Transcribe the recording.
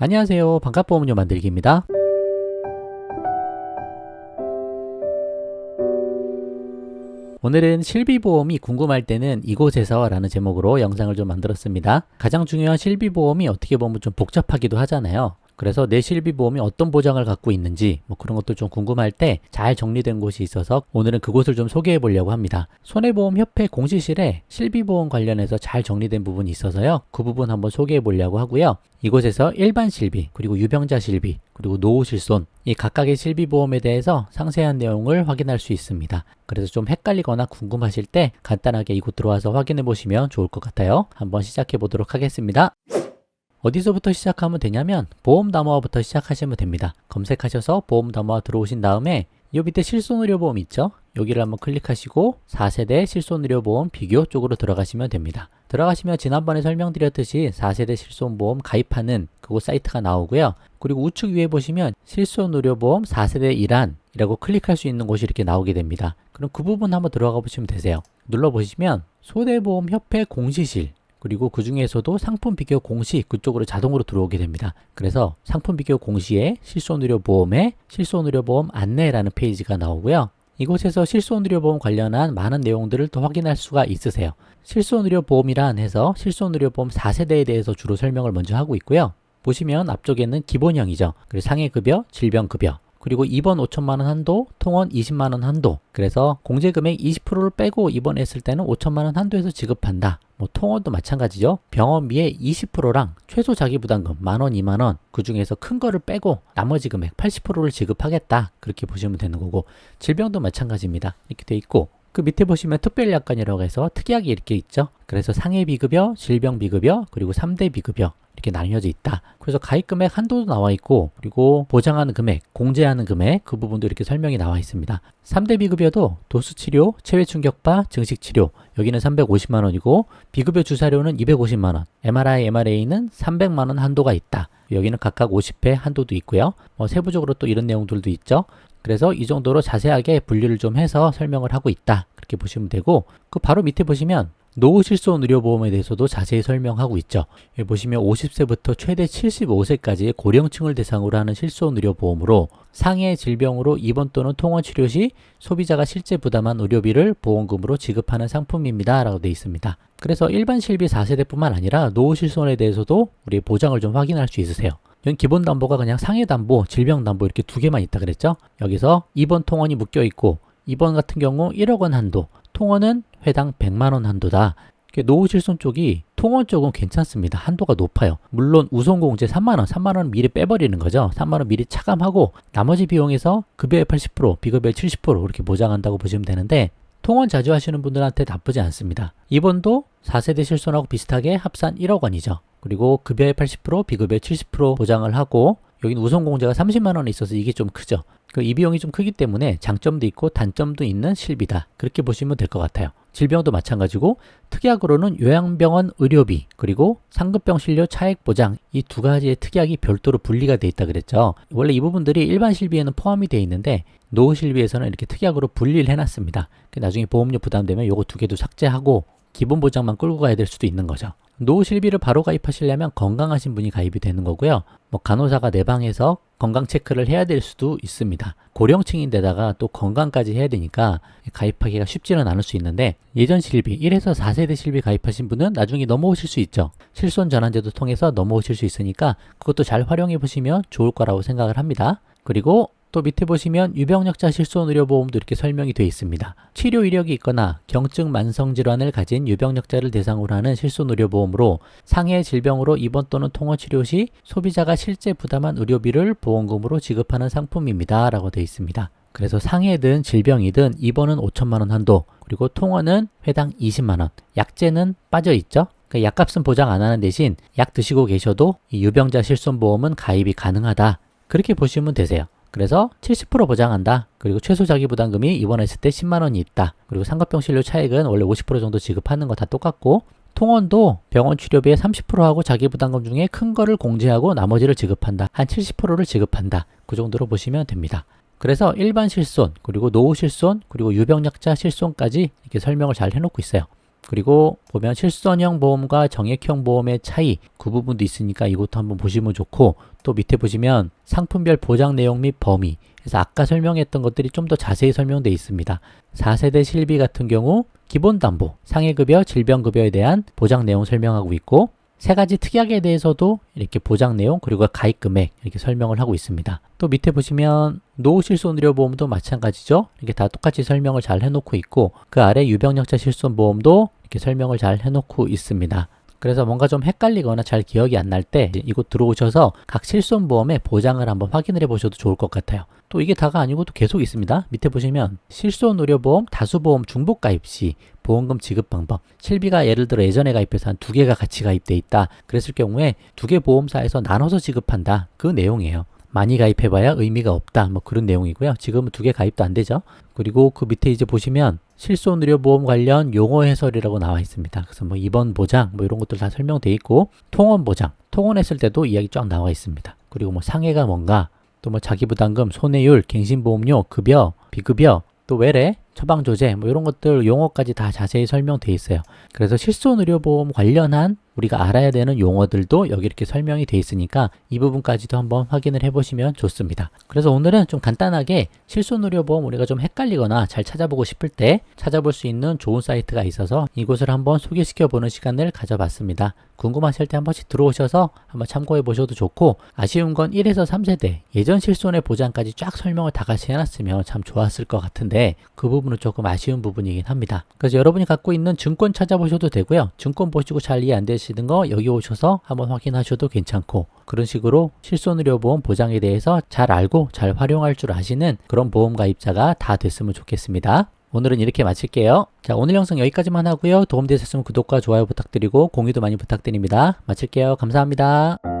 안녕하세요. 반값보험료 만들기입니다. 오늘은 실비보험이 궁금할 때는 이곳에서 라는 제목으로 영상을 좀 만들었습니다. 가장 중요한 실비보험이 어떻게 보면 좀 복잡하기도 하잖아요. 그래서 내 실비보험이 어떤 보장을 갖고 있는지 뭐 그런 것도 좀 궁금할 때 잘 정리된 곳이 있어서 오늘은 그곳을 좀 소개해 보려고 합니다. 손해보험협회 공시실에 실비보험 관련해서 잘 정리된 부분이 있어서요. 그 부분 한번 소개해 보려고 하고요. 이곳에서 일반 실비, 그리고 유병자 실비, 그리고 노후 실손 이 각각의 실비보험에 대해서 상세한 내용을 확인할 수 있습니다. 그래서 좀 헷갈리거나 궁금하실 때 간단하게 이곳 들어와서 확인해 보시면 좋을 것 같아요. 한번 시작해 보도록 하겠습니다. 어디서부터 시작하면 되냐면 보험 담화부터 시작하시면 됩니다. 검색하셔서 보험 담화 들어오신 다음에 이 밑에 실손의료보험 있죠? 여기를 한번 클릭하시고 4세대 실손의료보험 비교 쪽으로 들어가시면 됩니다. 들어가시면 지난번에 설명드렸듯이 4세대 실손보험 가입하는 그곳 사이트가 나오고요. 그리고 우측 위에 보시면 실손의료보험 4세대 일환 이라고 클릭할 수 있는 곳이 이렇게 나오게 됩니다. 그럼 그 부분 한번 들어가 보시면 되세요. 눌러 보시면 손해보험협회 공시실 그리고 그 중에서도 상품 비교 공시 그쪽으로 자동으로 들어오게 됩니다. 그래서 상품 비교 공시에 실손의료보험에 실손의료보험 안내라는 페이지가 나오고요. 이곳에서 실손의료보험 관련한 많은 내용들을 또 확인할 수가 있으세요. 실손의료보험이란 해서 실손의료보험 4세대에 대해서 주로 설명을 먼저 하고 있고요. 보시면 앞쪽에는 기본형이죠. 그리고 상해급여, 질병급여, 그리고 입원 5천만 원 한도, 통원 20만 원 한도. 그래서 공제금액 20%를 빼고 입원했을 때는 5천만 원 한도에서 지급한다. 뭐 통원도 마찬가지죠. 병원비의 20%랑 최소 자기부담금 만 원, 2만 원. 그 중에서 큰 거를 빼고 나머지 금액 80%를 지급하겠다. 그렇게 보시면 되는 거고 질병도 마찬가지입니다. 이렇게 돼 있고 그 밑에 보시면 특별약관이라고 해서 특약이 이렇게 있죠. 그래서 상해 비급여, 질병 비급여, 그리고 3대 비급여 이렇게 나뉘어져 있다. 그래서 가입 금액 한도도 나와 있고 그리고 보장하는 금액, 공제하는 금액 그 부분도 이렇게 설명이 나와 있습니다. 3대 비급여도 도수 치료, 체외 충격파, 증식 치료 여기는 350만 원이고 비급여 주사료는 250만 원, MRI, MRA는 300만 원 한도가 있다. 여기는 각각 50회 한도도 있고요. 뭐 세부적으로 또 이런 내용들도 있죠. 그래서 이 정도로 자세하게 분류를 좀 해서 설명을 하고 있다. 그렇게 보시면 되고 그 바로 밑에 보시면 노후 실손 의료보험에 대해서도 자세히 설명하고 있죠. 여기 보시면 50세부터 최대 75세까지의 고령층을 대상으로 하는 실손 의료보험으로 상해 질병으로 입원 또는 통원 치료 시 소비자가 실제 부담한 의료비를 보험금으로 지급하는 상품입니다. 라고 되어 있습니다. 그래서 일반 실비 4세대뿐만 아니라 노후 실손에 대해서도 우리 보장을 좀 확인할 수 있으세요. 기본 담보가 그냥 상해 담보, 질병 담보 이렇게 두 개만 있다 그랬죠? 여기서 입원 통원이 묶여 있고 입원 같은 경우 1억 원 한도, 통원은 회당 100만 원 한도다. 노후 실손 쪽이 통원 쪽은 괜찮습니다. 한도가 높아요. 물론 우선공제 3만 원, 3만 원 미리 빼버리는 거죠. 3만 원 미리 차감하고 나머지 비용에서 급여의 80%, 비급여의 70% 이렇게 보장한다고 보시면 되는데 통원 자주 하시는 분들한테 나쁘지 않습니다. 이번도 4세대 실손하고 비슷하게 합산 1억 원이죠. 그리고 급여의 80%, 비급여의 70% 보장을 하고 여기는 우선공제가 30만 원이 있어서 이게 좀 크죠. 그 이 비용이 좀 크기 때문에 장점도 있고 단점도 있는 실비다. 그렇게 보시면 될 것 같아요. 질병도 마찬가지고 특약으로는 요양병원 의료비 그리고 상급병 진료 차액 보장 이 두 가지의 특약이 별도로 분리가 돼 있다 그랬죠. 원래 이 부분들이 일반 실비에는 포함이 돼 있는데 노후 실비에서는 이렇게 특약으로 분리를 해놨습니다. 나중에 보험료 부담되면 요거 두 개도 삭제하고 기본 보장만 끌고 가야 될 수도 있는 거죠. 노후 실비를 바로 가입하시려면 건강하신 분이 가입이 되는 거고요. 뭐 간호사가 내 방에서 건강 체크를 해야 될 수도 있습니다. 고령층인데다가 또 건강까지 해야 되니까 가입하기가 쉽지는 않을 수 있는데 예전 실비 1에서 4세대 실비 가입하신 분은 나중에 넘어오실 수 있죠. 실손 전환제도 통해서 넘어오실 수 있으니까 그것도 잘 활용해 보시면 좋을 거라고 생각을 합니다. 그리고 또 밑에 보시면 유병력자 실손의료보험도 이렇게 설명이 되어 있습니다. 치료 이력이 있거나 경증 만성 질환을 가진 유병력자를 대상으로 하는 실손의료보험으로 상해 질병으로 입원 또는 통원 치료 시 소비자가 실제 부담한 의료비를 보험금으로 지급하는 상품입니다. 라고 되어 있습니다. 그래서 상해든 질병이든 입원은 5천만 원 한도, 그리고 통원은 회당 20만 원, 약제는 빠져 있죠. 그러니까 약값은 보장 안 하는 대신 약 드시고 계셔도 이 유병자 실손보험은 가입이 가능하다. 그렇게 보시면 되세요. 그래서 70% 보장한다. 그리고 최소 자기 부담금이 입원했을 때 10만 원이 있다. 그리고 상급병 진료 차액은 원래 50% 정도 지급하는 거 다 똑같고 통원도 병원 치료비의 30%하고 자기 부담금 중에 큰 거를 공제하고 나머지를 지급한다. 한 70%를 지급한다. 그 정도로 보시면 됩니다. 그래서 일반 실손, 그리고 노후 실손, 그리고 유병약자 실손까지 이렇게 설명을 잘 해놓고 있어요. 그리고 보면 실손형 보험과 정액형 보험의 차이 그 부분도 있으니까 이것도 한번 보시면 좋고 또 밑에 보시면 상품별 보장 내용 및 범위 그래서 아까 설명했던 것들이 좀 더 자세히 설명되어 있습니다. 4세대 실비 같은 경우 기본담보, 상해급여, 질병급여에 대한 보장 내용 설명하고 있고 세 가지 특약에 대해서도 이렇게 보장 내용 그리고 가입 금액 이렇게 설명을 하고 있습니다. 또 밑에 보시면 노후 실 손 의료보험도 마찬가지죠. 이렇게 다 똑같이 설명을 잘 해놓고 있고 그 아래 유병력자 실손 보험도 이렇게 설명을 잘 해놓고 있습니다. 그래서 뭔가 좀 헷갈리거나 잘 기억이 안 날 때 이곳 들어오셔서 각 실손보험의 보장을 한번 확인을 해 보셔도 좋을 것 같아요. 또 이게 다가 아니고 또 계속 있습니다. 밑에 보시면 실손의료보험, 다수보험 중복 가입 시 보험금 지급 방법. 실비가 예를 들어 예전에 가입해서 한 두 개가 같이 가입돼 있다. 그랬을 경우에 두 개 보험사에서 나눠서 지급한다. 그 내용이에요. 많이 가입해봐야 의미가 없다. 뭐 그런 내용이고요. 지금은 두 개 가입도 안 되죠. 그리고 그 밑에 이제 보시면 실손의료보험 관련 용어 해설이라고 나와 있습니다. 그래서 뭐 입원 보장 뭐 이런 것들 다 설명돼 있고 통원 보장, 통원했을 때도 이야기 쫙 나와 있습니다. 그리고 뭐 상해가 뭔가 또 뭐 자기부담금, 손해율, 갱신보험료, 급여, 비급여, 또 외래, 처방 조제 뭐 이런 것들 용어까지 다 자세히 설명돼 있어요. 그래서 실손 의료보험 관련한 우리가 알아야 되는 용어들도 여기 이렇게 설명이 돼 있으니까 이 부분까지도 한번 확인을 해 보시면 좋습니다. 그래서 오늘은 좀 간단하게 실손 의료보험 우리가 좀 헷갈리거나 잘 찾아보고 싶을 때 찾아볼 수 있는 좋은 사이트가 있어서 이곳을 한번 소개시켜 보는 시간을 가져봤습니다. 궁금하실 때 한 번씩 들어오셔서 한번 참고해 보셔도 좋고 아쉬운 건 1에서 3세대 예전 실손의 보장까지 쫙 설명을 다 같이 해놨으면 참 좋았을 것 같은데 그 부분은 조금 아쉬운 부분이긴 합니다. 그래서 여러분이 갖고 있는 증권 찾아보셔도 되고요. 증권 보시고 잘 이해 안 되시는 거 여기 오셔서 한번 확인하셔도 괜찮고 그런 식으로 실손의료보험 보장에 대해서 잘 알고 잘 활용할 줄 아시는 그런 보험 가입자가 다 됐으면 좋겠습니다. 오늘은 이렇게 마칠게요. 자, 오늘 영상 여기까지만 하고요. 도움되셨으면 구독과 좋아요 부탁드리고 공유도 많이 부탁드립니다. 마칠게요. 감사합니다.